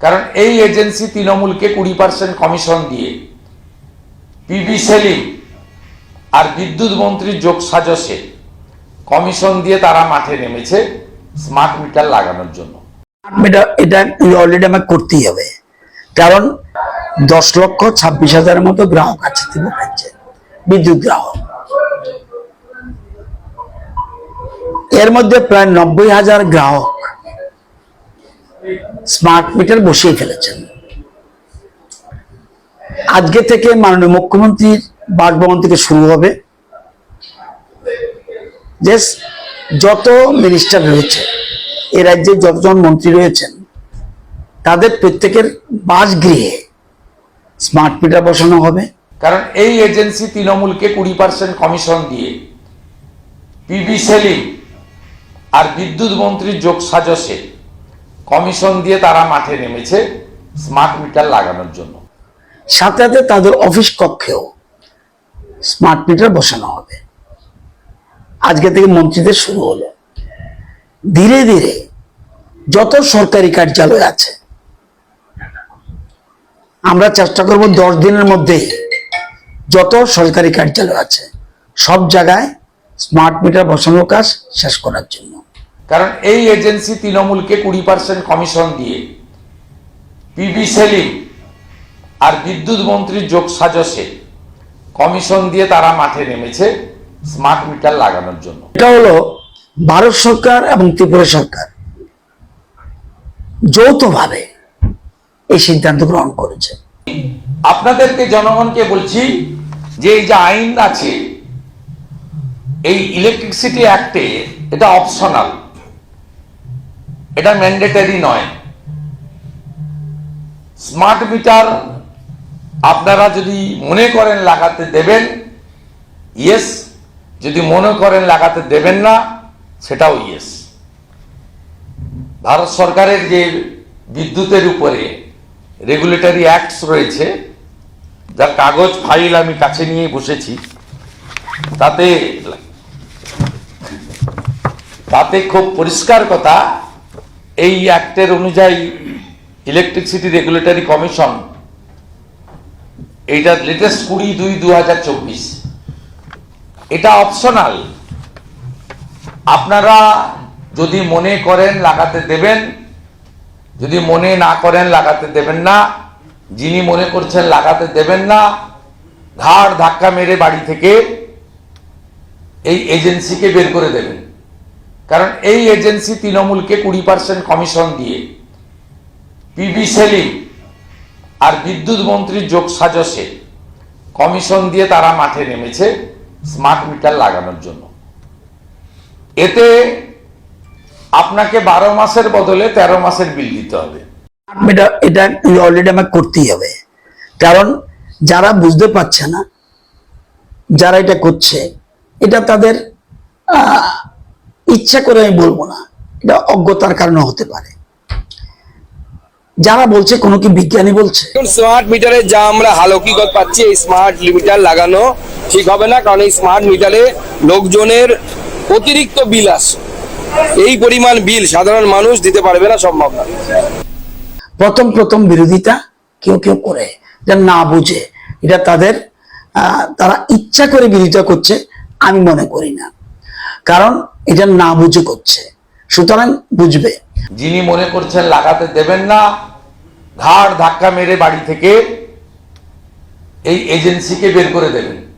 কারণ এই এজেন্সি তৃণমূলকে কুড়ি পার্সেন্ট কমিশন দিয়ে পিবি সেলিম আর বিদ্যুৎ মন্ত্রীর যোগ সাজসে কমিশন দিয়ে তারা মাঠে নেমেছে স্মার্ট মিটার লাগানোর জন্য। এটা অলরেডি আমাকে করতেই হবে। কারণ দশ লক্ষ ছাব্বিশ হাজারের মতো গ্রাহক আছে বিদ্যুৎ গ্রাহক। এর মধ্যে প্রায় নব্বই হাজার গ্রাহক স্মার্ট মিটার বসিয়ে ফেলেছেন। আজকে থেকে মাননীয় মুখ্যমন্ত্রীর বাসভবন থেকে শুরু হবে। যত মিনিস্টার রয়েছে, এ রাজ্যে যতজন মন্ত্রী রয়েছেন, তাদের প্রত্যেকের বাসগৃহে স্মার্ট মিটার বসানো হবে। কারণ এই এজেন্সি তৃণমূলকে কুড়ি পার্সেন্ট কমিশন দিয়ে পিবি সেলিম আর বিদ্যুৎ মন্ত্রীর যোগ সাজসে কমিশন দিয়ে তারা মাঠে নেমেছে স্মার্ট মিটার লাগানোর জন্য। সাথে সাথে তাদের অফিস কক্ষেও স্মার্ট মিটার বসানো হবে। আজকে থেকে মন্ত্রীদের শুরু হলো। ধীরে ধীরে যত সরকারি কার্যালয় আছে, আমরা চেষ্টা করব দশ দিনের মধ্যে যত সরকারি কার্যালয় আছে, সব জায়গায় স্মার্ট মিটার বসানোর কাজ শেষ করার জন্য। কারণ এই এজেন্সি তৃণমূলকে কুড়ি পার্সেন্ট কমিশন দিয়ে পিবি সেলিম আর বিদ্যুৎ মন্ত্রীর যোগ সাজসে কমিশন দিয়ে তারা মাঠে নেমেছে স্মার্ট মিটার লাগানোর জন্য। এটা হলো ভারত সরকার এবং ত্রিপুরা সরকার যৌথভাবে এই সিদ্ধান্ত গ্রহণ করেছে। আপনাদেরকে জনগণকে বলছি যে এই যে আইন আছে এই ইলেকট্রিসিটি অ্যাক্টে এটা অপশনাল। এটা ম্যান্ডেটারি নয়। স্মার্ট মিটার আপনারা যদি মনে করেন লাগাতে দেবেন ইয়েস যদি মনে করেন লাগাতে দেবেন না, সেটাও ইয়েস ভারত সরকারের যে বিদ্যুতের উপরে রেগুলেটরি অ্যাক্টস রয়েছে যার কাগজ ফাইল আমি কাছে নিয়ে বসেছি, তাতে তাতে খুব পরিষ্কার কথা এই অ্যাক্টের অনুযায়ী ইলেকট্রিসিটি রেগুলেটরি কমিশন এইটা লেটেস্ট কুড়ি দুই দু এটা অপশনাল আপনারা যদি মনে করেন লাগাতে দেবেন, যদি মনে না করেন লাগাতে দেবেন না, যিনি মনে করছেন লাগাতে দেবেন না, ঘাড় ধাক্কা মেরে বাড়ি থেকে এই এজেন্সিকে বের করে দেবেন। কারণ এই এজেন্সি তৃণমূলকে কুড়ি পার্সেন্ট কমিশন দিয়ে পিবি সেলিম আর বিদ্যুৎ মন্ত্রীর যোগ সাজসে কমিশন দিয়ে তারা মাঠে নেমেছে স্মার্ট মিটার লাগানোর জন্য। এতে আপনাকে বারো মাসের বদলে তেরো মাসের বিল দিতে হবে। এটা অলরেডি আমাকে করতেই হবে। কারণ যারা বুঝতে পারছে না, যারা এটা করছে, এটা তাদের ইচ্ছা করে আমি বলব না। এটা অজ্ঞতার কারণে হতে পারে। যারা বলছে কোনো কি বিজ্ঞানী বলছে? স্মার্ট মিটারে যা আমরা হালকিগত পাচ্ছি এই স্মার্ট মিটার লাগানো ঠিক হবে না কারণ এই স্মার্ট মিটারে লোকজনের অতিরিক্ত বিল আসে এই পরিমাণ বিল সাধারণ মানুষ দিতে পারবে না সম্ভব না। প্রথম প্রথম বিরোধিতা কেউ কেউ করে যা না বুঝে। এটা তাদের আহ, তারা ইচ্ছা করে বিরোধিতা করছে আমি মনে করি না। কারণ এটা না বুঝে করছে। সুতরাং বুঝবে। যিনি মনে করছেন লাগাতে দেবেন না, ঘাড় ধাক্কা মেরে বাড়ি থেকে এই এজেন্সিকে বের করে দেবেন।